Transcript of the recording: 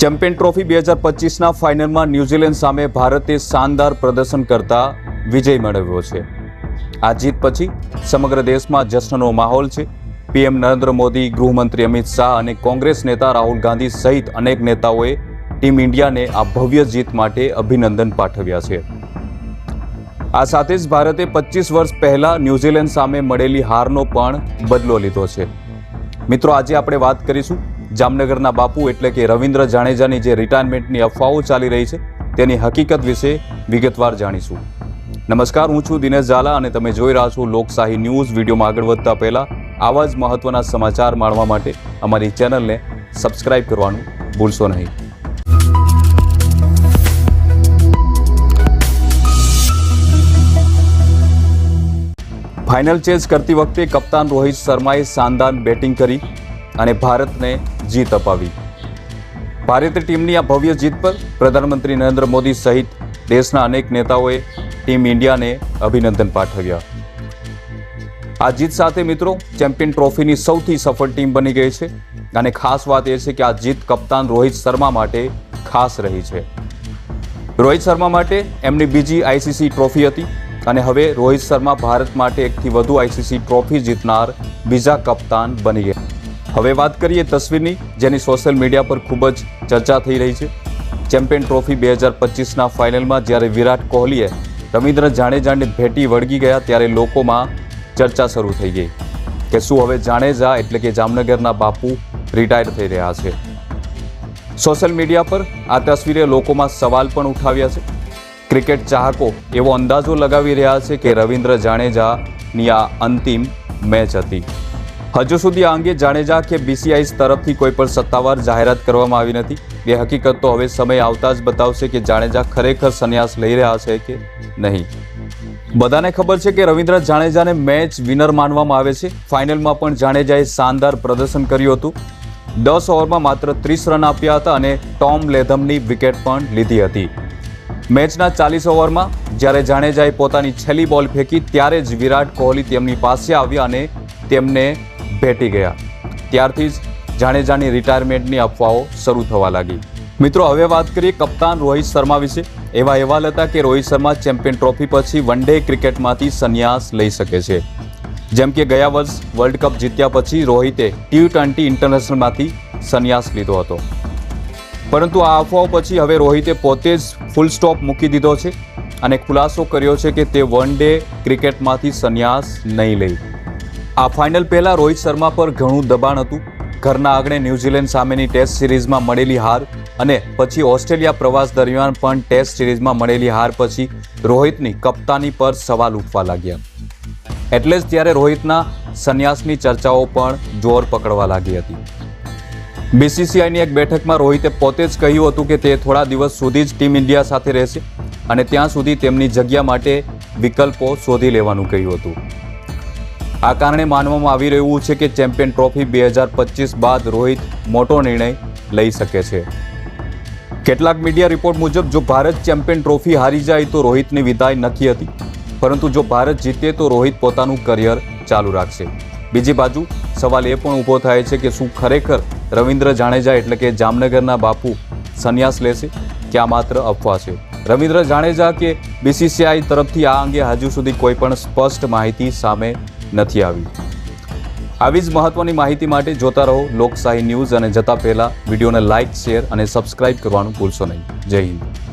Champion trophy બે હજાર પચીસના ફાઇનલમાં ન્યૂઝીલેન્ડ સામે ભારતે શાનદાર પ્રદર્શન કરતા વિજય મેળવ્યો છે. આ જીત પછી સમગ્ર દેશમાં જશ્નનો માહોલ છે. પીએમ નરેન્દ્ર મોદી, ગૃહમંત્રી અમિત શાહ અને કોંગ્રેસ નેતા રાહુલ ગાંધી સહિત અનેક નેતાઓએ ટીમ ઇન્ડિયાને આ ભવ્ય જીત માટે અભિનંદન પાઠવ્યા છે. આ સાથે જ ભારતે પચીસ વર્ષ પહેલા ન્યૂઝીલેન્ડ સામે મળેલી હારનો પણ બદલો લીધો છે. મિત્રો, આજે આપણે વાત કરીશું જામનગરના બાપુ એટલે કે રવિન્દ્ર જાડેજાની જે રિટાયરમેન્ટની અફવાઓ ચાલી રહી છે, તેની હકીકત વિશે વિગતવાર જાણીશું. નમસ્કાર, હું છું દિનેશ ઝાલા અને તમે જોઈ રહ્યા છો લોકશાહી ન્યૂઝ. વિડીયોમાં આગળ વધતા પહેલાં આવા જ મહત્વના સમાચાર માણવા માટે અમારી ચેનલને સબસ્ક્રાઇબ કરવાનું ભૂલશો નહીં. ફાઇનલ ચેઝ કરતી વખતે કપ્તાન રોહિત શર્માએ શાનદાર બેટિંગ કરી. અને ભારતને જીત અપાવી. ભારતીય ટીમની આ ભવ્ય જીત પર પ્રધાનમંત્રી નરેન્દ્ર મોદી સહિત દેશના અનેક નેતાઓએ ટીમ ઇન્ડિયાને અભિનંદન પાઠવ્યા. આ જીત સાથે મિત્રો, ચેમ્પિયન ટ્રોફીની સૌથી સફળ ટીમ બની ગઈ છે અને ખાસ વાત એ છે કે આ જીત કપ્તાન રોહિત શર્મા માટે ખાસ રહી છે. રોહિત શર્મા માટે એમની બીજી આઈસીસી ટ્રોફી હતી અને હવે રોહિત શર્મા ભારત માટે એકથી વધુ આઈસીસી ટ્રોફી જીતનાર બીજા કપ્તાન બની ગયા. હવે વાત કરીએ તસવીરની, જેની સોશિયલ મીડિયા પર ખૂબ જ ચર્ચા થઈ રહી છે. ચેમ્પિયન ટ્રોફી બે હજાર પચીસના ફાઇનલમાં જ્યારે વિરાટ કોહલીએ રવિન્દ્ર જાડેજાને ભેટી વળગી ગયા, ત્યારે લોકોમાં ચર્ચા શરૂ થઈ ગઈ કે શું હવે જાડેજા એટલે કે જામનગરના બાપુ રિટાયર થઈ રહ્યા છે. સોશિયલ મીડિયા પર આ તસવીરે લોકોમાં સવાલ પણ ઉઠાવ્યા છે. ક્રિકેટ ચાહકો એવો અંદાજો લગાવી રહ્યા છે કે રવિન્દ્ર જાડેજાની આ અંતિમ મેચ હતી. હજુ સુધી આ અંગે જાડેજા કે બીસીઆઈ તરફથી કોઈ પણ સત્તાવાર જાહેરાત કરવામાં આવી નથી. એ હકીકત તો હવે સમય આવતા જ બતાવશે કે જાડેજા ખરેખર સંન્યાસ લઈ રહ્યા છે કે નહીં. બધાને ખબર છે કે રવિન્દ્ર જાડેજાને મેચ વિનર માનવામાં આવે છે. ફાઇનલમાં પણ જાડેજાએ શાનદાર પ્રદર્શન કર્યું હતું. દસ ઓવરમાં માત્ર ત્રીસ રન આપ્યા હતા અને ટોમ લેધમની વિકેટ પણ લીધી હતી. મેચના ચાલીસ ઓવરમાં જ્યારે જાણેજાએ પોતાની છેલ્લી બોલ ફેંકી ત્યારે જ વિરાટ કોહલી તેમની પાસે આવ્યા અને તેમને ભેટી ગયા. ત્યારથી જ જાણે જાણે રિટાયરમેન્ટની અફવાઓ શરૂ થવા લાગી. મિત્રો, હવે વાત કરીએ કપ્તાન રોહિત શર્મા વિશે. એવા અહેવાલ હતા કે રોહિત શર્મા ચેમ્પિયન ટ્રોફી પછી વન ડે ક્રિકેટમાંથી સંન્યાસ લઈ શકે છે. જેમ કે ગયા વર્ષ વર્લ્ડ કપ જીત્યા પછી રોહિતે ટી ટ્વેન્ટી ઇન્ટરનેશનલમાંથી સંન્યાસ લીધો હતો. પરંતુ આ અફવાઓ પછી હવે રોહિતે પોતે જ ફૂલ સ્ટોપ મૂકી દીધો છે અને ખુલાસો કર્યો છે કે તે વન ડે ક્રિકેટમાંથી સંન્યાસ નહીં લે. આ ફાઇનલ પહેલા રોહિત શર્મા પર ઘણું દબાણ હતું. ઘરના આંગણે ન્યૂઝીલેન્ડ સામેની ટેસ્ટ સિરીઝમાં મળેલી હાર અને પછી ઓસ્ટ્રેલિયા પ્રવાસ દરમિયાન પણ ટેસ્ટ સિરીઝમાં મળેલી હાર પછી રોહિતની કપ્તાની પર સવાલ ઉઠવા લાગ્યા. એટલે જ ત્યારે રોહિતના સંન્યાસની ચર્ચાઓ પણ જોર પકડવા લાગી હતી. બીસીસીઆઈની એક બેઠકમાં રોહિતે પોતે જ કહ્યું હતું કે તે થોડા દિવસ સુધી જ ટીમ ઇન્ડિયા સાથે રહેશે અને ત્યાં સુધી તેમની જગ્યા માટે વિકલ્પો શોધી લેવાનું કહ્યું હતું. આ કારણે માનવામાં આવી રહ્યું છે કે ચેમ્પિયન ટ્રોફી બે હજાર પચીસ બાદ રોહિત મોટો નિર્ણય લઈ શકે છે. કેટલાક મીડિયા રિપોર્ટ મુજબ, જો ભારત ચેમ્પિયન ટ્રોફી હારી જાય તો રોહિતની વિદાય નક્કી હતી. પરંતુ જો ભારત જીતે તો રોહિત પોતાનું કરિયર ચાલુ રાખશે. બીજી બાજુ, સવાલ એ પણ ઊભો થાય છે કે શું ખરેખર રવિન્દ્ર જાડેજા એટલે કે જામનગરના બાપુ સંન્યાસ લેશે? કે આ માત્ર અફવા છે? રવિન્દ્ર જાડેજા કે બીસીસીઆઈ તરફથી આ અંગે હજુ સુધી કોઈ પણ સ્પષ્ટ માહિતી સામે નથી આવી. આવી જ મહત્વની માહિતી માટે જોતા રહો લોકશાહી ન્યૂઝ અને જતા પહેલા વિડીયોને લાઇક શેર અને સબસ્ક્રાઇબ કરવાનું ભૂલશો નહીં. જય હિન્દ.